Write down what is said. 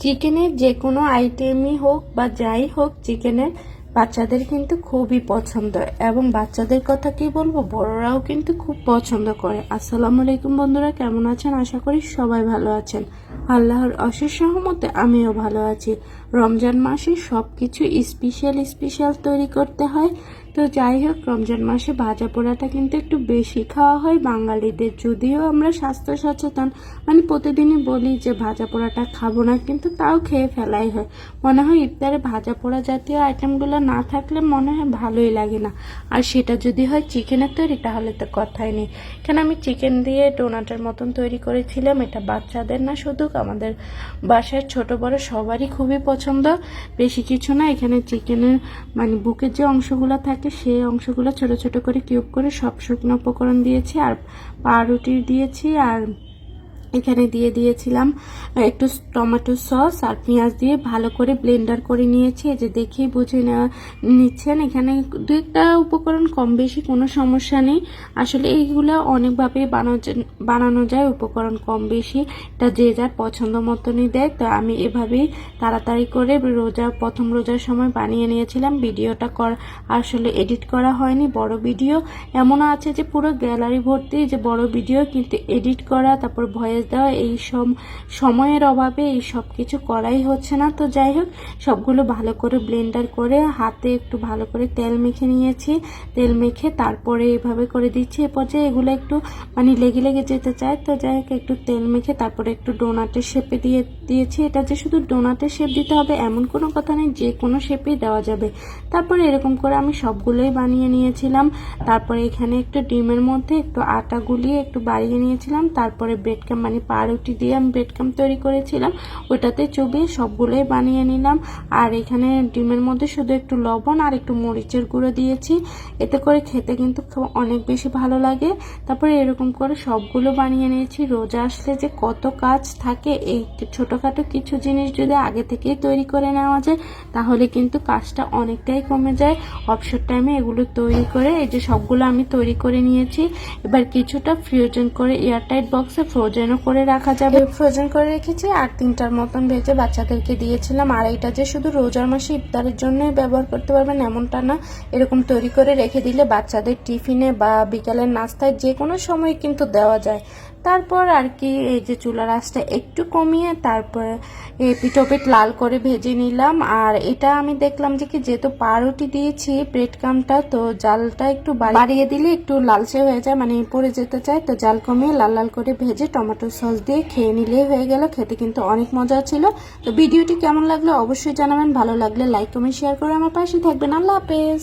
চিকেনের যে কোনো আইটেমই হোক বা যাই হোক চিকেনের বাচ্চাদের কিন্তু খুবই পছন্দ। এবং বাচ্চাদের কথা কি বলব? বড়রাও কিন্তু খুব পছন্দ করে। আসসালামু আলাইকুম বন্ধুরা, কেমন আছেন? আশা করি সবাই ভালো আছেন। আল্লাহর অশেষ সহমতে আমিও ভালো আছি। রমজান মাসে সব কিছু স্পেশাল স্পেশাল তৈরি করতে হয়। তো যাই হোক, রমজান মাসে ভাজা পোড়াটা কিন্তু একটু বেশি খাওয়া হয় বাঙালিদের। যদিও আমরা স্বাস্থ্য সচেতন মানে প্রতিদিনই বলি যে ভাজা পোড়াটা খাব না, কিন্তু তাও খেয়ে ফেলাই হয়। মনে হয় ইফতারে ভাজা পোড়া জাতীয় আইটেমগুলো না থাকলে মনে হয় ভালোই লাগে না। আর সেটা যদি হয় চিকেনের তৈরি, তাহলে তো কথাই নেই। কেন আমি চিকেন দিয়ে ডোনাটের মতন তৈরি করেছিলাম, এটা বাচ্চাদের না, শুধু আমাদের বাসার ছোট বড় সবারই খুবই পছন্দ। বেশি কিছু না, এখানে চিকেনের মানে বুকের যে অংশগুলো থাকে সেই অংশগুলো ছোট ছোট করে কিউব করে সব শুকনো উপকরণ দিয়েছি আর পাউরুটি দিয়েছি আর এখানে দিয়ে দিয়েছিলাম একটু টমেটো সস আর পেঁয়াজ দিয়ে ভালো করে ব্লেন্ডার করে নিয়েছি। যে দেখেই বুঝে নেওয়া নিচ্ছেন। এখানে দু একটা উপকরণ কম বেশি, কোনো সমস্যা নেই। আসলে এইগুলো অনেকভাবে বানানো যায় উপকরণ কম বেশি। এটা যে যার পছন্দ মতনই দেয়। তো আমি এভাবেই তাড়াতাড়ি করে রোজা, প্রথম রোজার সময় বানিয়ে নিয়েছিলাম। ভিডিওটা কর, আসলে এডিট করা হয়নি, বড় ভিডিও। এমনও আছে যে পুরো গ্যালারি ভর্তি যে বড় ভিডিও, কিন্তু এডিট করা, তারপর ভয়েস দেওয়া এই সব সময়ের অভাবে এই সব কিছু করাই হচ্ছে না। তো যাই হোক, সবগুলো ভালো করে ব্লেন্ডার করে হাতে একটু ভালো করে তেল মেখে নিয়েছি। তেল মেখে তারপরে এভাবে করে দিচ্ছি। এ পর্যায়ে এগুলো একটু মানে লেগে লেগে যেতে চায়। তো যাই হোক, একটু তেল মেখে তারপরে একটু ডোনাটের শেপে দিয়ে দিয়েছি। এটা যে শুধু ডোনাটের শেপ দিতে হবে, এমন কোনো কথা নেই, যে কোনো শেপেই দেওয়া যাবে। তারপরে এরকম করে আমি সবগুলোই বানিয়ে নিয়েছিলাম। তারপরে এখানে একটু ডিমের মধ্যে একটু আটা গুলিয়ে একটু বাড়িয়ে নিয়েছিলাম। তারপরে ব্রেড ক্যাম মানে পাউরুটি দিয়ে আমি ব্রেড ক্যাম তৈরি করেছিলাম। ওটাতে চুবিয়ে সবগুলোই বানিয়ে নিলাম। আর এখানে ডিমের মধ্যে শুধু একটু লবণ আর একটু মরিচের গুঁড়ো দিয়েছি। এতে করে খেতে কিন্তু অনেক বেশি ভালো লাগে। তারপরে এরকম করে সবগুলো বানিয়ে নিয়েছি। রোজা আসলে যে কত কাজ থাকে, এই ছোটোখাটো কিছু জিনিস যদি আগে থেকেই তৈরি করে নেওয়া যায়, তাহলে কিন্তু কাজটা অনেকটাই কমে যায়। অবসর টাইমে এগুলো তৈরি করে এই যে সবগুলো আমি তৈরি করে নিয়েছি। এবার কিছুটা ফ্রোজেন করে এয়ারটাইট বক্সে ফ্রোজেনও করে রাখা যাবে। ফ্রোজেন করে রেখেছি, আর তিনটার মতন ভেজে বাচ্চাদেরকে দিয়েছিলাম। আর এইটা যে শুধু রোজার মাসে ইফতারের জন্যই ব্যবহার করতে পারবেন, এমনটা না। এরকম তৈরি করে রেখে দিলে বাচ্চাদের টিফিনে বা বিকালের নাস্তায় যে কোনো সময় কিন্তু দেওয়া যায়। তারপর আর কি এই যে চুলার আঁচটা একটু কমিয়ে তারপরে পিঠোপিঠ লাল করে ভেজে নিলাম। আর এটা আমি দেখলাম যে কি যেহেতু পাউরুটি দিয়েছি ব্রেড কামটা তো জালটা একটু বাড়িয়ে দিলে একটু লালচে হয়ে যায় মানে পড়ে যেতে চায়। তো জাল কমিয়ে লাল লাল করে ভেজে টমেটো সস দিয়ে খেয়ে নিলেই হয়ে গেল। খেতে কিন্তু অনেক মজা ছিল। তো ভিডিওটি কেমন লাগল অবশ্যই জানাবেন। ভালো লাগলে লাইক, কমেন্ট, শেয়ার করে আমার পাশে থাকবেন। আল্লাহ হাফেজ।